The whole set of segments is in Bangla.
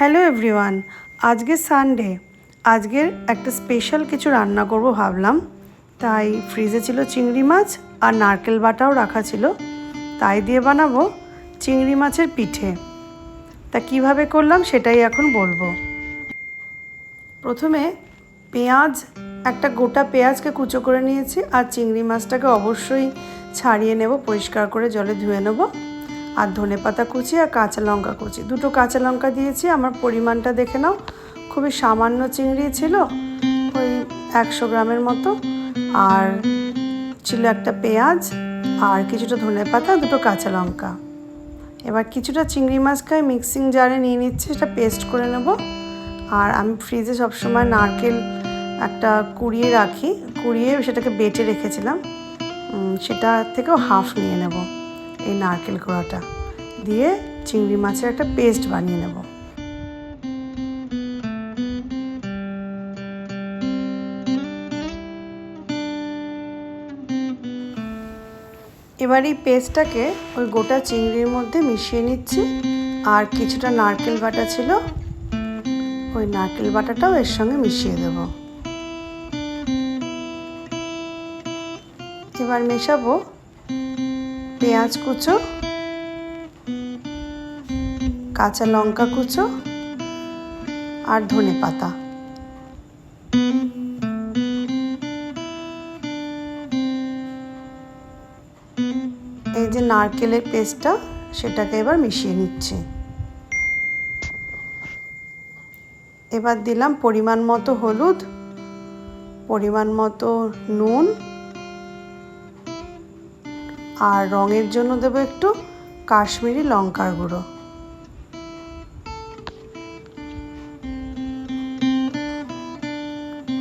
হ্যালো এভরিওয়ান, আজকে সানডে আজকের একটা স্পেশাল কিছু রান্না করব ভাবলাম। তাই ফ্রিজে ছিল চিংড়ি মাছ আর নারকেল বাটাও রাখা ছিল। তাই দিয়ে বানাবো চিংড়ি মাছের পিঠে। তা কীভাবে করলাম সেটাই এখন বলব। প্রথমে পেঁয়াজ, একটা গোটা পেঁয়াজকে কুচো করে নিয়েছি আর চিংড়ি মাছটাকে অবশ্যই ছাড়িয়ে নেব, পরিষ্কার করে জলে ধুয়ে নেব। আর ধনে পাতা কুচি আর কাঁচা লঙ্কা কুচি। দুটো কাঁচা লঙ্কা দিয়েছি, আমার পরিমাণটা দেখে নাও। খুবই সামান্য চিংড়ি ছিল, ওই একশো গ্রামের মতো। আর ছিল একটা পেঁয়াজ আর কিছুটা ধনে পাতা, দুটো কাঁচা লঙ্কা। এবার কিছুটা চিংড়ি মাছকে আমি মিক্সিং জারে নিয়ে নিচ্ছি, সেটা পেস্ট করে নেব। আর আমি ফ্রিজে সবসময় নারকেল একটা কুড়িয়ে রাখি, কুড়িয়ে সেটাকে বেটে রেখেছিলাম। সেটা থেকেও হাফ নিয়ে নেব। এই নারকেল কোড়াটা দিয়ে চিংড়ি মাছের একটা পেস্ট বানিয়ে নেব। এবার এই পেস্টটাকে ওই গোটা চিংড়ির মধ্যে মিশিয়ে নিচ্ছি। আর কিছুটা নারকেল বাটা ছিল, ওই নারকেল বাটাটাও এর সঙ্গে মিশিয়ে দেব। এবার মেশাবো পেঁয়াজ কুচো, কাঁচা লঙ্কা কুচো আর ধনে পাতা। এই যে নারকেলের পেস্টটা, সেটাকে এবার মিশিয়ে নিচ্ছে। এবার দিলাম পরিমাণ মতো হলুদ, পরিমাণ মতো নুন আর রঙের জন্য দেবো একটু কাশ্মীরি লঙ্কার গুঁড়ো।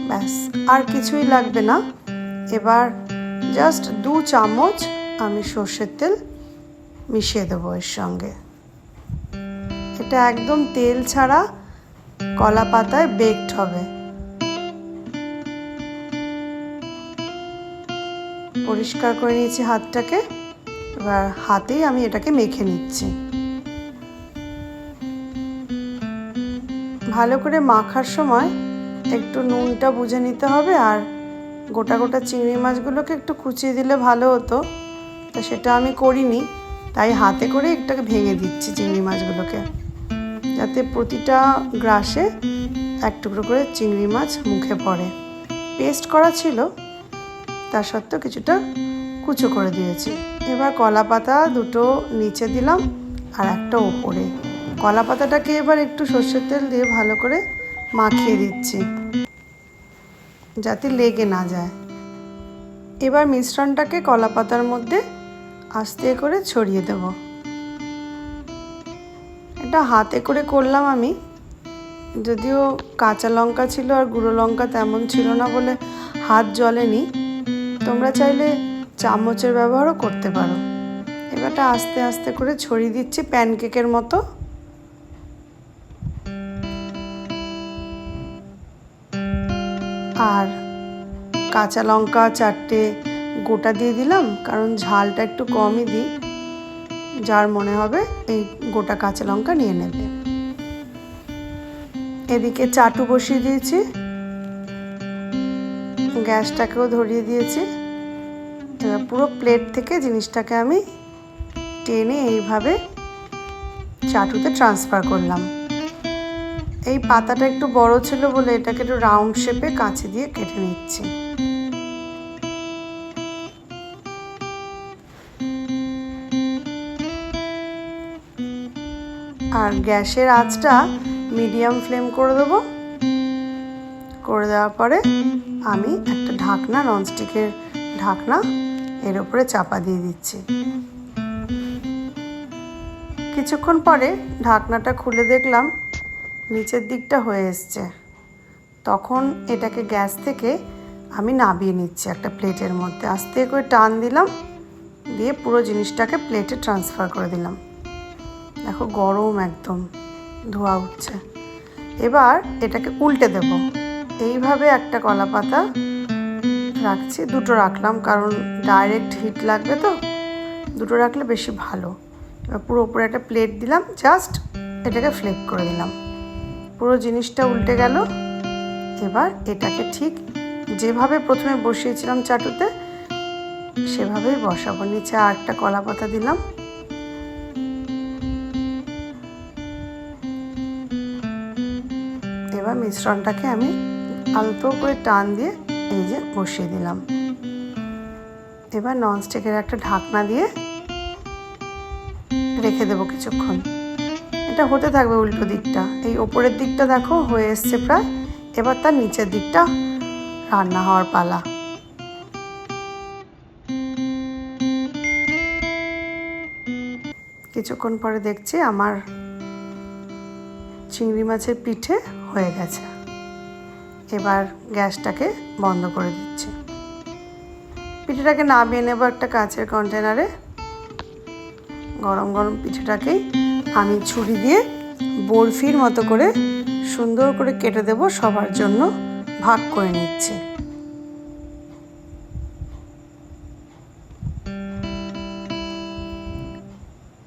ব্যাস, আর কিছুই লাগবে না। এবার জাস্ট দু চামচ আমি সর্ষের তেল মিশিয়ে দেবো এর সঙ্গে। এটা একদম তেল ছাড়া কলা পাতায় বেকড হবে। পরিষ্কার করে নিয়েছি হাতটাকে। এবার হাতেই আমি এটাকে মেখে নিচ্ছি। ভালো করে মাখার সময় একটু নুনটা বুঝে নিতে হবে আর গোটা গোটা চিংড়ি মাছগুলোকে একটু কুচিয়ে দিলে ভালো হতো। তা সেটা আমি করিনি, তাই হাতে করে একটাকে ভেঙে দিচ্ছি চিংড়ি মাছগুলোকে। যাতে প্রতিটা গ্রাসে এক টুকরো করে চিংড়ি মাছ মুখে পড়ে। পেস্ট করা ছিল তা সত্ত্বেও কিছুটা কুচো করে দিয়েছি। এবার কলা পাতা দুটো নিচে দিলাম আর একটা ওপরে। কলা পাতাটাকে এবার একটু সর্ষের তেল দিয়ে ভালো করে মাখিয়ে দিচ্ছি, যাতে লেগে না যায়। এবার মিশ্রণটাকে কলা পাতার মধ্যে আস্তে করে ছড়িয়ে দেব। এটা হাতে করে করলাম আমি। যদিও কাঁচা লঙ্কা ছিল আর গুঁড়ো লঙ্কা তেমন ছিল না বলে হাত জ্বলেনি তোমরা চাইলে চামচের ব্যবহারও করতে পারো। এবারটা আস্তে আস্তে করে ছড়িয়ে দিচ্ছি প্যানকেকের মতো। আর কাঁচা লঙ্কা চারটে গোটা দিয়ে দিলাম, কারণ ঝালটা একটু কমই দিই। যার মনে হবে এই গোটা কাঁচা লঙ্কা নিয়ে নেবে। এদিকে চাটু বসিয়ে দিয়েছি। গ্যাসটাকেও ধরিয়ে দিয়েছি। পুরো প্লেট থেকে জিনিসটাকে আমি টেনে এইভাবে চাটুতে ট্রান্সফার করলাম। এই পাতাটা একটু বড় ছিল বলে এটাকে একটু রাউন্ড শেপে কাঁচি দিয়ে কেটে নিচ্ছি। আর গ্যাসের আঁচটা মিডিয়াম ফ্লেম করে দেবো। করে দেওয়ার পরে আমি একটা ঢাকনা ননস্টিকের ঢাকনা এর উপরে চাপা দিয়ে দিচ্ছি। কিছুক্ষণ পরে ঢাকনাটা খুলে দেখলাম নিচের দিকটা হয়ে এসছে। তখন এটাকে গ্যাস থেকে আমি নাবিয়ে নিচ্ছি একটা প্লেটের মধ্যে। আস্তে করে টান দিলাম, দিয়ে পুরো জিনিসটাকে প্লেটে ট্রান্সফার করে দিলাম। দেখো গরম একদম, ধোয়া উঠছে। এবার এটাকে উল্টে দেব। এইভাবে একটা কলা পাতা রাখছি, দুটো রাখলাম, কারণ ডাইরেক্ট হিট লাগবে তো। দুটো রাখলে বেশি ভালো। এবার পুরো উপরে একটা প্লেট দিলাম জাস্ট এটাকে ফ্লেপ করে দিলাম। পুরো জিনিসটা উল্টে গেল। এবার এটাকে ঠিক যেভাবে প্রথমে বসিয়েছিলাম চাটুতে, সেভাবেই বসাবো। নিচে আর একটা কলা পাতা দিলাম। এবার মিশ্রণটাকে আমি আলতো করে টান দিয়ে এই যে বসিয়ে দিলাম। এবার ননস্টিকের একটা ঢাকনা দিয়ে রেখে দেবো কিছুক্ষণ। এটা হতে থাকবে উল্টো দিকটা। এই ওপরের দিকটা দেখো, হয়ে এসছে প্রায়। এবার তার নিচের দিকটা রান্না হওয়ার পালা। কিছুক্ষণ পরে দেখছি আমার চিংড়ি মাছের পিঠে হয়ে গেছে। এবার গ্যাসটাকে বন্ধ করে দিচ্ছি। পিঠেটাকে নামিয়ে নেব একটা কাঁচের কন্টেনারে গরম গরম পিঠেটাকেই আমি ছুরি দিয়ে বরফির মতো করে সুন্দর করে কেটে দেব, সবার জন্য ভাগ করে নিচ্ছি।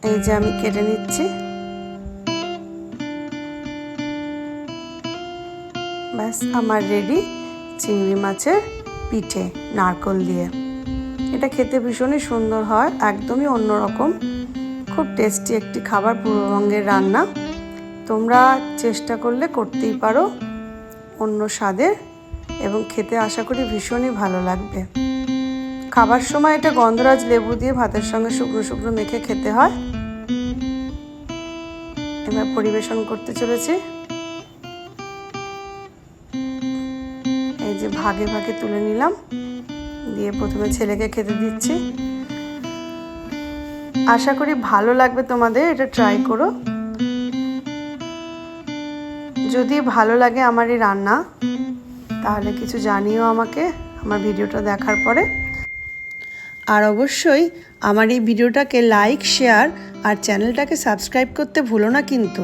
এই যে আমি কেটে নিচ্ছি। ব্যাস, আমার রেডি চিংড়ি মাছের পিঠে নারকল দিয়ে। এটা খেতে ভীষণই সুন্দর হয়, একদমই অন্যরকম। খুব টেস্টি একটি খাবার পূর্ববঙ্গের রান্না। তোমরা চেষ্টা করলে করতেই পারো অন্য স্বাদের এবং খেতে আশা করি ভীষণই ভালো লাগবে। খাবার সময় এটা গন্ধরাজ লেবু দিয়ে ভাতের সঙ্গে শুকনো শুকনো মেখে খেতে হয়। এবার পরিবেশন করতে চলেছি। এই যে ভাগে ভাগে তুলে নিলাম। দিয়ে প্রথমে ছেলেকে খেতে দিচ্ছি। আশা করি ভালো লাগবে তোমাদের, এটা ট্রাই করো। যদি ভালো লাগে আমার এই রান্না, তাহলে কিছু জানিও আমাকে আমার ভিডিওটা দেখার পরে। আর অবশ্যই আমার এই ভিডিওটাকে লাইক শেয়ার আর চ্যানেলটাকে সাবস্ক্রাইব করতে ভুলো না কিন্তু।